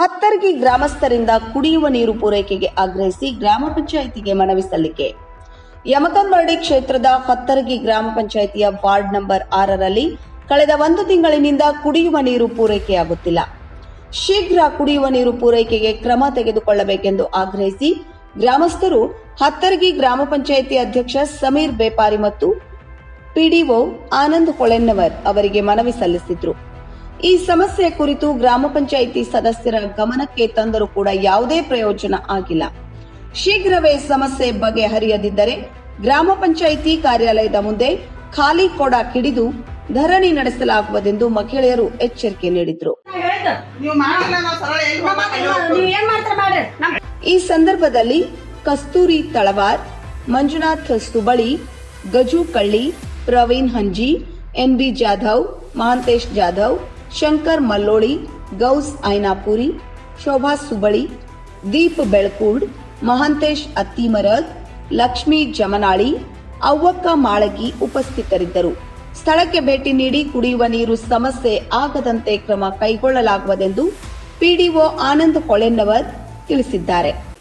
ಹತ್ತರ್ಗಿ ಗ್ರಾಮಸ್ಥರಿಂದ ಕುಡಿಯುವ ನೀರು ಪೂರೈಕೆಗೆ ಆಗ್ರಹಿಸಿ ಗ್ರಾಮ ಪಂಚಾಯಿತಿಗೆ ಮನವಿ ಸಲ್ಲಿಕೆ. ಯಮಕಂಬರ್ಡಿ ಕ್ಷೇತ್ರದ ಹತ್ತರಗಿ ಗ್ರಾಮ ಪಂಚಾಯಿತಿಯ ವಾರ್ಡ್ ನಂಬರ್ ಆರರಲ್ಲಿ ಕಳೆದ ಒಂದು ತಿಂಗಳಿನಿಂದ ಕುಡಿಯುವ ನೀರು ಪೂರೈಕೆಯಾಗುತ್ತಿಲ್ಲ. ಶೀಘ್ರ ಕುಡಿಯುವ ನೀರು ಪೂರೈಕೆಗೆ ಕ್ರಮ ತೆಗೆದುಕೊಳ್ಳಬೇಕೆಂದು ಆಗ್ರಹಿಸಿ ಗ್ರಾಮಸ್ಥರು ಹತ್ತರಗಿ ಗ್ರಾಮ ಪಂಚಾಯಿತಿ ಅಧ್ಯಕ್ಷ ಸಮೀರ್ ಬೇಪಾರಿ ಮತ್ತು ಪಿಡಿಒ ಆನಂದ್ ಹೊಳೆನ್ನವರ್ ಅವರಿಗೆ ಮನವಿ ಸಲ್ಲಿಸಿದ್ರು. ಈ ಸಮಸ್ಯೆ ಕುರಿತು ಗ್ರಾಮ ಪಂಚಾಯಿತಿ ಸದಸ್ಯರ ಗಮನಕ್ಕೆ ತಂದರೂ ಕೂಡ ಯಾವುದೇ ಪ್ರಯೋಜನ ಆಗಿಲ್ಲ. ಶೀಘ್ರವೇ ಸಮಸ್ಯೆ ಬಗೆಹರಿಯದಿದ್ದರೆ ಗ್ರಾಮ ಪಂಚಾಯಿತಿ ಕಾರ್ಯಾಲಯದ ಮುಂದೆ ಖಾಲಿ ಕೊಡ ಕಿಡಿದು ಧರಣಿ ನಡೆಸಲಾಗುವುದೆಂದು ಮಹಿಳೆಯರು ಎಚ್ಚರಿಕೆ ನೀಡಿದ್ರು. ಈ ಸಂದರ್ಭದಲ್ಲಿ ಕಸ್ತೂರಿ Talawar, Manjunath Subali, Gaju Kalli, Praveen Hanji, N B Jadhav Mahantesh Jadhav Shankar Malloli, Gauss Ainapuri, Shobha Subali, Deep Belakud, Mahantesh Attimarad Lakshmi Jamanali, Avvakka Malagi ಉಪಸ್ಥಿತರಿದ್ದರು. ಸ್ಥಳಕ್ಕೆ ಭೇಟಿ ನೀಡಿ ಕುಡಿಯುವ ನೀರು ಸಮಸ್ಯೆ ಆಗದಂತೆ ಕ್ರಮ ಕೈಗೊಳ್ಳಲಾಗುವುದೆಂದು ಪಿಡಿಒ ಆನಂದ್ ಕೊಳೆನ್ನವರ್ ತಿಳಿಸಿದ್ದಾರೆ.